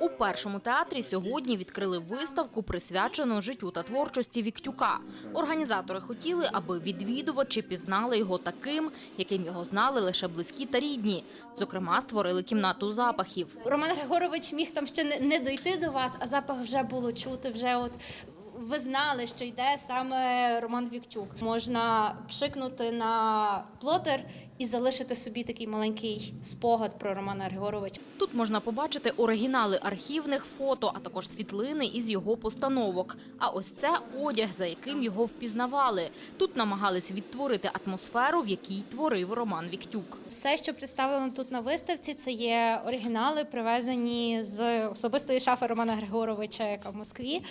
У першому театрі сьогодні відкрили виставку, присвячену життю та творчості Віктюка. Організатори хотіли, аби відвідувачі пізнали його таким, яким його знали лише близькі та рідні. Зокрема, створили кімнату запахів. Роман Григорович міг там ще не- дойти до вас, а запах вже було чути. Вже от ви знали, що йде саме Роман Віктюк. Можна пшикнути на плотер і залишити собі такий маленький спогад про Романа Григоровича. Тут можна побачити оригінали архівних фото, а також світлини із його постановок. А ось це одяг, за яким його впізнавали. Тут намагались відтворити атмосферу, в якій творив Роман Віктюк. Все, що представлено тут на виставці, це є оригінали, привезені з особистої шафи Романа Григоровича, яка в Москві.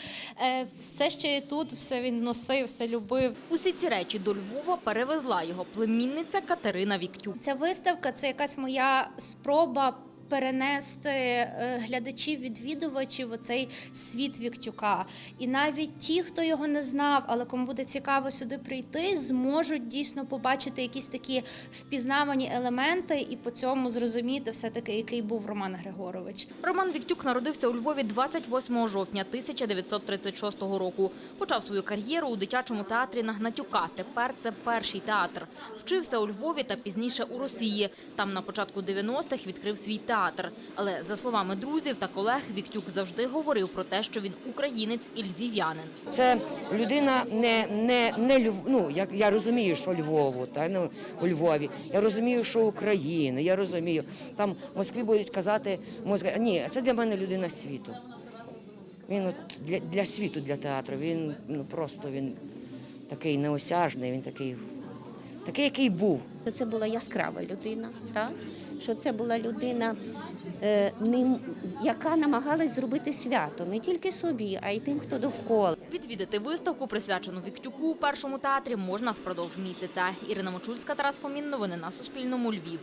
Е, Все, що є тут, все він носив, все любив. Усі ці речі до Львова перевезла його племінниця Катерина Віктюк. Ця виставка це якась моя спроба перенести е, глядачів, відвідувачів у цей світ Віктюка. І навіть ті, хто його не знав, але кому буде цікаво сюди прийти, зможуть дійсно побачити якісь такі впізнавані елементи і по цьому зрозуміти все таки, який був Роман Григорович. Роман Віктюк народився у Львові 28 жовтня 1936 року. Почав свою кар'єру у дитячому театрі на Гнатюка. Тепер це перший театр. Вчився у Львові та пізніше у Росії. Там на початку 90-х відкрив свій театр. Але за словами друзів та колег, Віктюк завжди говорив про те, що він українець і львів'янин. Це людина не, не, не Льв... ну, я, я розумію, що Львову, та, ну, у Львові. Я розумію, що Україна, я розумію. Там в Москві будуть казати, Москва... ні, це для мене людина світу. Він от для, для світу, для театру, він ну, просто він такий неосяжний, він такий, такий, який був. що це була яскрава людина, так? що це була людина, е, ним- яка намагалась зробити свято не тільки собі, а й тим, хто довкола. Відвідати виставку, присвячену Віктюку у першому театрі, можна впродовж місяця. Ірина Мочульська, Тарас Фомін. Новини на Суспільному. Львів.